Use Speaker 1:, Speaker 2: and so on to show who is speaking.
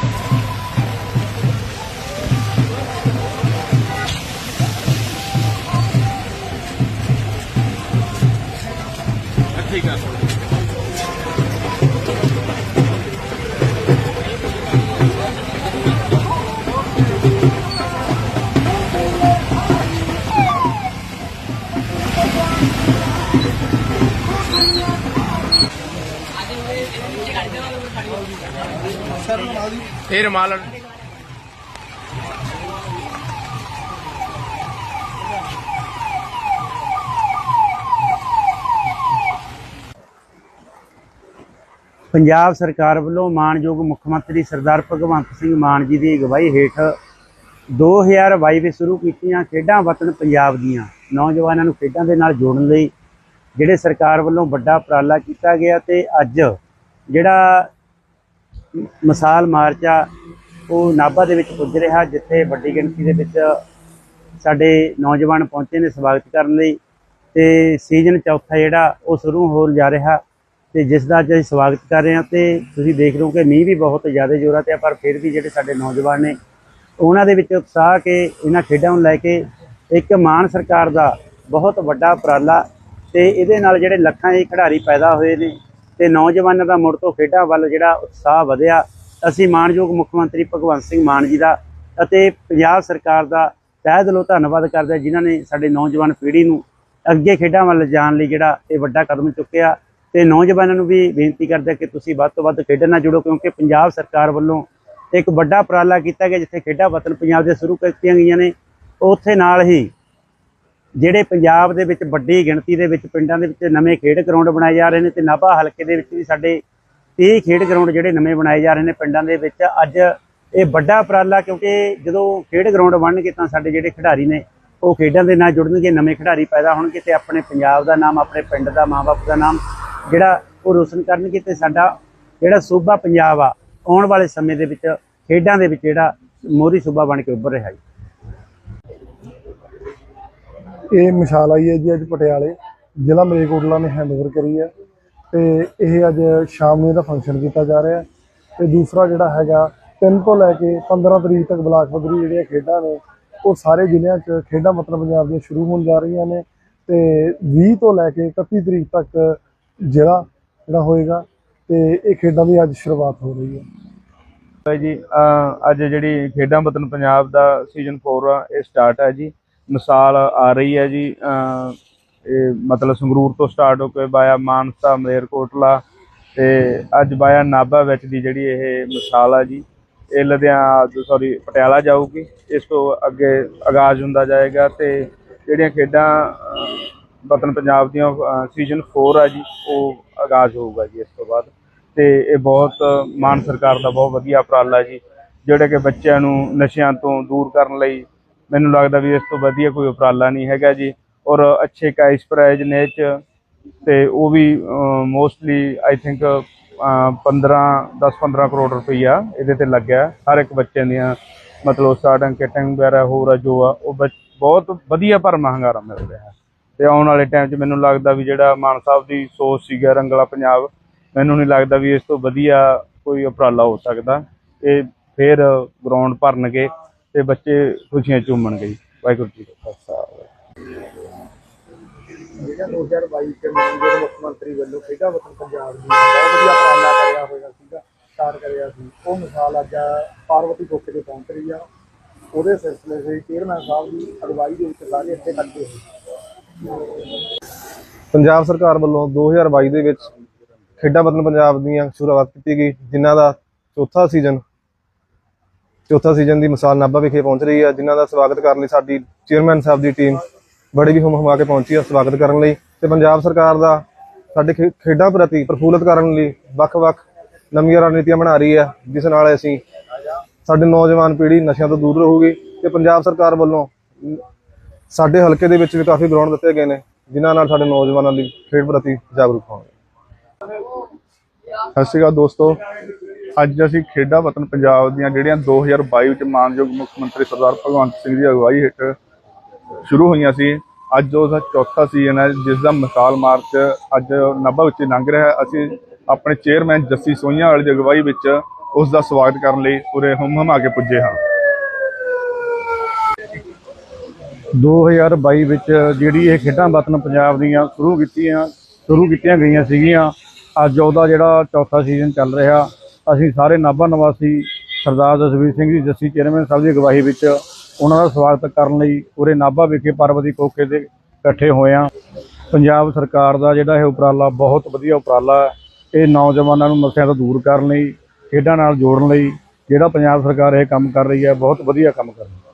Speaker 1: Thank you. ਇਹ ਰਮਾਲ
Speaker 2: ਪੰਜਾਬ ਸਰਕਾਰ ਵੱਲੋਂ ਮਾਣਯੋਗ ਮੁੱਖ ਮੰਤਰੀ ਸਰਦਾਰ ਭਗਵੰਤ ਸਿੰਘ ਮਾਨ ਜੀ ਦੀ ਅਗਵਾਈ ਹੇਠ 2022 ਵਿੱਚ ਸ਼ੁਰੂ ਕੀਤੀਆਂ ਖੇਡਾਂ ਵਤਨ ਪੰਜਾਬ ਦੀਆਂ। ਨੌਜਵਾਨਾਂ ਨੂੰ ਖੇਡਾਂ ਦੇ ਨਾਲ ਜੋੜਨ ਲਈ ਜਿਹੜੇ ਸਰਕਾਰ ਵੱਲੋਂ ਵੱਡਾ ਉਪਰਾਲਾ ਕੀਤਾ ਗਿਆ ਤੇ ਅੱਜ ਜਿਹੜਾ ਮਿਸਾਲ ਮਾਰਚ ਆ ਉਹ ਨਾਭਾ ਦੇ ਵਿੱਚ ਪੁੱਜ ਰਿਹਾ, ਜਿੱਥੇ ਵੱਡੀ ਗਿਣਤੀ ਦੇ ਵਿੱਚ ਸਾਡੇ ਨੌਜਵਾਨ ਪਹੁੰਚੇ ਨੇ ਸਵਾਗਤ ਕਰਨ ਲਈ ਤੇ ਸੀਜ਼ਨ ਚੌਥਾ ਜਿਹੜਾ ਉਹ ਸ਼ੁਰੂ ਹੋਣ ਜਾ ਰਿਹਾ ਤੇ ਜਿਸ ਦਾ ਅੱਜ ਅਸੀਂ ਸਵਾਗਤ ਕਰ ਰਹੇ ਹਾਂ ਤੇ ਤੁਸੀਂ ਦੇਖ ਰਹੇ ਹੋ ਕਿ ਮੀਂਹ ਵੀ ਬਹੁਤ ਜ਼ਿਆਦਾ ਜ਼ੋਰਾਂ ਤੇ ਆ ਪਰ ਫਿਰ ਵੀ ਜਿਹੜੇ ਸਾਡੇ ਨੌਜਵਾਨ ਨੇ ਉਹਨਾਂ ਦੇ ਵਿੱਚ ਉਤਸ਼ਾਹ ਕੇ ਇਹਨਾਂ ਖੇਡਾਂ ਨੂੰ ਲੈ ਕੇ ਇੱਕ ਮਾਨ ਸਰਕਾਰ ਦਾ ਬਹੁਤ ਵੱਡਾ ਉਪਰਾਲਾ ਤੇ ਇਹਦੇ ਨਾਲ ਜਿਹੜੇ ਲੱਖਾਂ ਦੇ ਖਿਡਾਰੀ ਪੈਦਾ ਹੋਏ ਨੇ ਤੇ ਨੌਜਵਾਨਾਂ ਦਾ ਮੁੜ ਤੋਂ ਖੇਡਾਂ ਵੱਲ ਜਿਹੜਾ ਉਤਸ਼ਾਹ ਵਧਿਆ, ਅਸੀਂ ਮਾਣਯੋਗ ਮੁੱਖ ਮੰਤਰੀ ਭਗਵੰਤ ਸਿੰਘ ਮਾਨ ਜੀ ਦਾ ਅਤੇ ਪੰਜਾਬ ਸਰਕਾਰ ਦਾ ਤਹਿ ਦਿਲੋਂ ਧੰਨਵਾਦ ਕਰਦੇ ਹਾਂ, ਜਿਨ੍ਹਾਂ ਨੇ ਸਾਡੇ ਨੌਜਵਾਨ ਪੀੜ੍ਹੀ ਨੂੰ ਅੱਗੇ ਖੇਡਾਂ ਵੱਲ ਜਾਣ ਲਈ ਜਿਹੜਾ ਇਹ ਵੱਡਾ ਕਦਮ ਚੁੱਕਿਆ। ਤੇ ਨੌਜਵਾਨਾਂ ਨੂੰ ਵੀ ਬੇਨਤੀ ਕਰਦੇ ਕਿ ਤੁਸੀਂ ਵੱਧ ਤੋਂ ਵੱਧ ਖੇਡਾਂ ਨਾਲ ਜੁੜੋ, ਕਿਉਂਕਿ ਪੰਜਾਬ ਸਰਕਾਰ ਵੱਲੋਂ ਇੱਕ ਵੱਡਾ ਉਪਰਾਲਾ ਕੀਤਾ ਗਿਆ, ਜਿੱਥੇ ਖੇਡਾਂ ਵਤਨ ਪੰਜਾਬ ਦੇ ਸ਼ੁਰੂ ਕੀਤੀਆਂ ਗਈਆਂ ਨੇ। ਉੱਥੇ ਨਾਲ ਹੀ ਜਿਹੜੇ ਪੰਜਾਬ ਦੇ ਵਿੱਚ ਵੱਡੀ ਗਿਣਤੀ ਦੇ ਵਿੱਚ ਪਿੰਡਾਂ ਦੇ ਵਿੱਚ ਨਵੇਂ ਖੇਡ ਗਰਾਊਂਡ ਬਣਾਏ ਜਾ ਰਹੇ ਨੇ ਤੇ ਨਾਭਾ ਹਲਕੇ ਦੇ ਵਿੱਚ ਵੀ ਸਾਡੇ 30 ਖੇਡ ਗਰਾਊਂਡ ਜਿਹੜੇ ਨਵੇਂ ਬਣਾਏ ਜਾ ਰਹੇ ਨੇ ਪਿੰਡਾਂ ਦੇ ਵਿੱਚ, ਅੱਜ ਇਹ ਵੱਡਾ ਉਪਰਾਲਾ ਕਿਉਂਕਿ ਜਦੋਂ ਖੇਡ ਗਰਾਊਂਡ ਬਣਨਗੇ ਤਾਂ ਸਾਡੇ ਜਿਹੜੇ ਖਿਡਾਰੀ ਨੇ ਉਹ ਖੇਡਾਂ ਦੇ ਨਾਲ ਜੁੜਨਗੇ, ਨਵੇਂ ਖਿਡਾਰੀ ਪੈਦਾ ਹੋਣਗੇ ਤੇ ਆਪਣੇ ਪੰਜਾਬ ਦਾ ਨਾਮ, ਆਪਣੇ ਪਿੰਡ ਦਾ, ਮਾਂ-ਬਾਪ ਦਾ ਨਾਮ ਜਿਹੜਾ ਉਹ ਰੋਸ਼ਨ ਕਰਨਗੇ ਤੇ ਸਾਡਾ ਜਿਹੜਾ ਸੂਬਾ ਪੰਜਾਬ ਆ, ਆਉਣ ਵਾਲੇ ਸਮੇਂ ਦੇ ਵਿੱਚ ਖੇਡਾਂ ਦੇ ਵਿੱਚ ਜਿਹੜਾ ਮੋਹਰੀ ਸੂਬਾ ਬਣ ਕੇ ਉੱਭਰ ਰਿਹਾ ਜੀ।
Speaker 3: ਇਹ ਮਿਸਾਲ ਆਈ ਹੈ ਜੀ ਅੱਜ ਪਟਿਆਲੇ। ਜ਼ਿਲ੍ਹਾ ਮਲੇਕੋਟਲਾ ਨੇ ਹੈਂਡਓਵਰ ਕਰੀ ਹੈ ਤੇ ਇਹ ਅੱਜ ਸ਼ਾਮ ਨੂੰ ਇਹਦਾ ਫੰਕਸ਼ਨ ਕੀਤਾ ਜਾ ਰਿਹਾ ਹੈ। ਤੇ ਦੂਸਰਾ ਜਿਹੜਾ ਹੈਗਾ 3 ਤੋਂ ਲੈ ਕੇ 15 ਤਰੀਕ ਤੱਕ ਬਲਾਕ ਪੱਧਰੀ ਜਿਹੜੀਆਂ ਖੇਡਾਂ ਨੇ, ਉਹ ਸਾਰੇ ਜ਼ਿਲ੍ਹਿਆਂ 'ਚ ਖੇਡਾਂ ਮਤਲਬ ਪੰਜਾਬ ਦੀਆਂ ਸ਼ੁਰੂ ਹੋਣ ਜਾ ਰਹੀਆਂ ਨੇ ਤੇ 20 ਤੋਂ ਲੈ ਕੇ 31 ਤਰੀਕ ਤੱਕ ਜ਼ਿਲ੍ਹਾ ਜਿਹੜਾ ਹੋਏਗਾ ਤੇ ਇਹ ਖੇਡਾਂ ਦੀ ਅੱਜ ਸ਼ੁਰੂਆਤ ਹੋ ਰਹੀ ਹੈ।
Speaker 4: ਹੈ ਜੀ ਅੱਜ ਜਿਹੜੀ ਖੇਡਾਂ ਵਤਨ ਪੰਜਾਬ ਦਾ ਸੀਜ਼ਨ 4 ਆ, ਇਹ ਸਟਾਰਟ ਹੈ ਜੀ। ਮਿਸਾਲ ਆ ਰਹੀ ਹੈ ਜੀ ਇਹ ਮਤਲਬ ਸੰਗਰੂਰ ਤੋਂ ਸਟਾਰਟ ਹੋ ਕੇ ਬਾਇਆ ਮਾਨਸਾ, ਮਲੇਰਕੋਟਲਾ ਤੇ ਅੱਜ ਬਾਇਆ ਨਾਭਾ ਵਿੱਚ ਦੀ ਜਿਹੜੀ ਇਹ ਮਿਸਾਲ ਆ ਜੀ, ਇਹ ਲੁਧਿਆਣਾ ਸੌਰੀ ਪਟਿਆਲਾ ਜਾਊਗੀ। ਇਸ ਤੋਂ ਅੱਗੇ ਆਗਾਜ਼ ਹੁੰਦਾ ਜਾਏਗਾ ਤੇ ਜਿਹੜੀਆਂ ਖੇਡਾਂ ਵਤਨ ਪੰਜਾਬ ਦੀਆਂ ਸੀਜ਼ਨ 4 ਆ ਜੀ, ਉਹ ਆਗਾਜ਼ ਹੋਊਗਾ ਜੀ ਇਸ ਤੋਂ ਬਾਅਦ। ਤੇ ਇਹ ਬਹੁਤ ਮਾਨ ਸਰਕਾਰ ਦਾ ਬਹੁਤ ਵਧੀਆ ਉਪਰਾਲਾ ਜੀ, ਜਿਹੜੇ ਕਿ ਬੱਚਿਆਂ ਨੂੰ ਨਸ਼ਿਆਂ ਤੋਂ ਦੂਰ ਕਰਨ ਲਈ ਮੈਨੂੰ ਲੱਗਦਾ ਵੀ ਇਸ ਤੋਂ ਵਧੀਆ ਕੋਈ ਉਪਰਾਲਾ ਨਹੀਂ ਹੈਗਾ ਜੀ। ਔਰ ਅੱਛੇ ਕਾਇਸ ਪ੍ਰਾਈਜ਼ ਨੇ ਇਹ 'ਚ। ਤੇ ਉਹ ਵੀ ਮੋਸਟਲੀ ਆਈ ਥਿੰਕ 15 10-15 ਕਰੋੜ ਰੁਪਈਆ ਇਹਦੇ ਤੇ ਲੱਗਿਆ। ਹਰ ਇੱਕ ਬੱਚੇ ਦੀਆਂ, ਮਤਲਬ ਸਟਾਰਟਿੰਗ ਕਿਟਿੰਗ ਵਗੈਰਾ ਹੋਰ ਆ, ਜੋ ਆ, ਉਹ ਬੱਚ- ਬਹੁਤ ਵਧੀਆ ਪਰ ਮਹੰਗਾਰਾ ਮਿਲ ਰਿਹਾ ਤੇ ਆਉਣ ਵਾਲੇ ਟਾਈਮ 'ਚ ਮੈਨੂੰ ਲੱਗਦਾ ਵੀ ਜਿਹੜਾ ਮਾਨ ਸਾਹਿਬ ਦੀ ਸੋਚ ਸੀਗਾ ਰੰਗਲਾ ਪੰਜਾਬ, ਮੈਨੂੰ ਨਹੀਂ ਲੱਗਦਾ ਵੀ ਇਸ ਤੋਂ ਵਧੀਆ ਕੋਈ ਉਪਰਾਲਾ ਹੋ ਸਕਦਾ। ਇਹ ਫੇਰ ਗਰਾਊਂਡ ਭਰਨਗੇ। ਤੇ ਬੱਚੇ ਖੁਸ਼ੀਆਂ ਝੂਮਣਗੇ ਜੀ ਵਾਹਿਗੁਰੂ ਜੀ ਕਾ ਖਾਲਸਾ।
Speaker 3: ਜਿਹੜਾ 2022 ਚ ਮਾਨਯੋਗ ਮੁੱਖ ਮੰਤਰੀ ਵੱਲੋਂ ਖੇਡਾਂ ਵਤਨ ਪੰਜਾਬ ਦੀ ਬਹੁਤ ਵਧੀਆ ਉਪਰਾਲਾ ਕਰਿਆ ਹੋਇਆ ਸੀਗਾ ਸਟਾਰਟ ਕਰਿਆ ਸੀ। ਉਹ ਮਿਸਾਲ ਅੱਜ ਪਾਰਵਤੀ ਕੋਕੇ ਤੇ ਪਹੁੰਚ ਰਹੀ ਆ। ਉਹਦੇ ਸਿਲਸਿਲੇ ਦੇ ਚੇਅਰਮੈਨ ਸਾਹਿਬ ਦੀ ਅਗਵਾਈ ਦੇ ਵਿੱਚ ਸਾਰੇ ਇੱਥੇ ਇਕੱਠੇ ਹੋਏ। ਪੰਜਾਬ ਸਰਕਾਰ ਵੱਲੋਂ 2022 ਦੇ ਵਿੱਚ ਖੇਡਾਂ ਵਤਨ ਪੰਜਾਬ ਦੀਆਂ ਸ਼ੁਰੂਆਤ ਕੀਤੀ ਗਈ ਜਿਨ੍ਹਾਂ ਦਾ ਚੌਥਾ ਸੀਜ਼ਨ ਚੌਥਾ ਸੀਜ਼ਨ ਦੀ ਮਿਸਾਲ ਨਾਭਾ ਵਿਖੇ ਪਹੁੰਚ ਰਹੀ ਹੈ, ਜਿਨ੍ਹਾਂ ਦਾ ਸਵਾਗਤ ਕਰਨ ਲਈ ਸਾਡੀ ਚੇਅਰਮੈਨ ਸਾਹਿਬ ਦੀ ਟੀਮ ਬੜੀ ਵੀ ਹੁਮ ਕੇ ਪਹੁੰਚੀ ਹੈ ਸਵਾਗਤ ਕਰਨ ਲਈ ਤੇ ਪੰਜਾਬ ਸਰਕਾਰ ਦਾ ਸਾਡੇ ਖੇ- ਖੇਡਾਂ ਪ੍ਰਤੀ ਪ੍ਰਫੁੱਲਤ ਕਰਨ ਲਈ ਵੱਖ-ਵੱਖ ਨਵੀਆਂ ਰਣਨੀਤੀਆਂ ਬਣਾ ਰਹੀ ਹੈ, ਜਿਸ ਨਾਲ ਅਸੀਂ ਸਾਡੇ ਨੌਜਵਾਨ ਪੀੜ੍ਹੀ ਨਸ਼ਿਆਂ ਤੋਂ ਦੂਰ ਰਹੂਗੀ ਤੇ ਪੰਜਾਬ ਸਰਕਾਰ ਵੱਲੋਂ ਸਾਡੇ ਹਲਕੇ ਦੇ ਵਿੱਚ ਵੀ ਕਾਫੀ ਗਰਾਊਂਡ ਦਿੱਤੇ ਗਏ ਨੇ, ਜਿਨ੍ਹਾਂ ਨਾਲ ਸਾਡੇ ਨੌਜਵਾਨਾਂ ਲਈ ਖੇਡ ਪ੍ਰਤੀ ਜਾਗਰੂਕ ਹੋਣਗੇ।
Speaker 5: ਸਤਿ ਸ਼੍ਰੀ ਅਕਾਲ ਦੋਸਤੋ। ਅੱਜ ਅਸੀਂ ਖੇਡਾਂ ਵਤਨ ਪੰਜਾਬ ਦੀਆਂ ਜਿਹੜੀਆਂ 2022 ਵਿੱਚ ਮਾਨਯੋਗ ਮੁੱਖ ਮੰਤਰੀ ਸਰਦਾਰ ਭਗਵੰਤ ਸਿੰਘ ਦੀ ਅਗਵਾਈ ਹੇਠ ਸ਼ੁਰੂ ਹੋਈਆਂ ਸੀ, ਅੱਜ ਉਹਦਾ ਚੌਥਾ ਸੀਜ਼ਨ ਹੈ, ਜਿਸ ਦਾ ਮਿਸਾਲ ਮਾਰਚ ਅੱਜ ਨਾਭਾ ਵਿੱਚ ਲੰਘ ਰਿਹਾ ਹੈ। ਅਸੀਂ ਆਪਣੇ ਚੇਅਰਮੈਨ ਜੱਸੀ ਸੋਈਆਂ ਵਾਲੀ ਦੀ ਅਗਵਾਈ ਵਿੱਚ ਉਸ ਦਾ ਸਵਾਗਤ ਕਰਨ ਲਈ ਪੂਰੇ ਹਮ ਹਮਾ ਕੇ ਪੁੱਜੇ ਹਾਂ।
Speaker 1: 2022 ਵਿੱਚ ਜਿਹੜੀ ਇਹ ਖੇਡਾਂ ਵਤਨ ਪੰਜਾਬ ਦੀਆਂ ਸ਼ੁਰੂ ਕੀਤੀਆਂ ਸ਼ੁਰੂ ਕੀਤੀਆਂ ਗਈਆਂ ਸੀਗੀਆਂ, ਅੱਜ ਉਹਦਾ ਜਿਹੜਾ ਚੌਥਾ ਸੀਜ਼ਨ ਚੱਲ ਰਿਹਾ। ਅਸੀਂ ਸਾਰੇ ਨਾਭਾ ਨਿਵਾਸੀ ਸਰਦਾਰ ਜਸਵੀਰ ਸਿੰਘ ਜੀ, ਜੱਸੀ ਚੇਅਰਮੈਨ ਸਾਹਿਬ ਦੀ ਅਗਵਾਈ ਵਿੱਚ ਉਹਨਾਂ ਦਾ ਸਵਾਗਤ ਕਰਨ ਲਈ ਉਰੇ ਨਾਭਾ ਵਿਖੇ ਪਾਰਵਤੀ ਕੋਕੇ ਦੇ ਇਕੱਠੇ ਹੋਏ ਹਾਂ। ਪੰਜਾਬ ਸਰਕਾਰ ਦਾ ਜਿਹੜਾ ਇਹ ਉਪਰਾਲਾ ਬਹੁਤ ਵਧੀਆ ਉਪਰਾਲਾ ਹੈ। ਇਹ ਨੌਜਵਾਨਾਂ ਨੂੰ ਨਸ਼ਿਆਂ ਤੋਂ ਦੂਰ ਕਰਨ ਲਈ, ਖੇਡਾਂ ਨਾਲ ਜੋੜਨ ਲਈ ਜਿਹੜਾ ਪੰਜਾਬ ਸਰਕਾਰ ਇਹ ਕੰਮ ਕਰ ਰਹੀ ਹੈ, ਬਹੁਤ ਵਧੀਆ ਕੰਮ ਕਰ ਰਹੀ ਹੈ।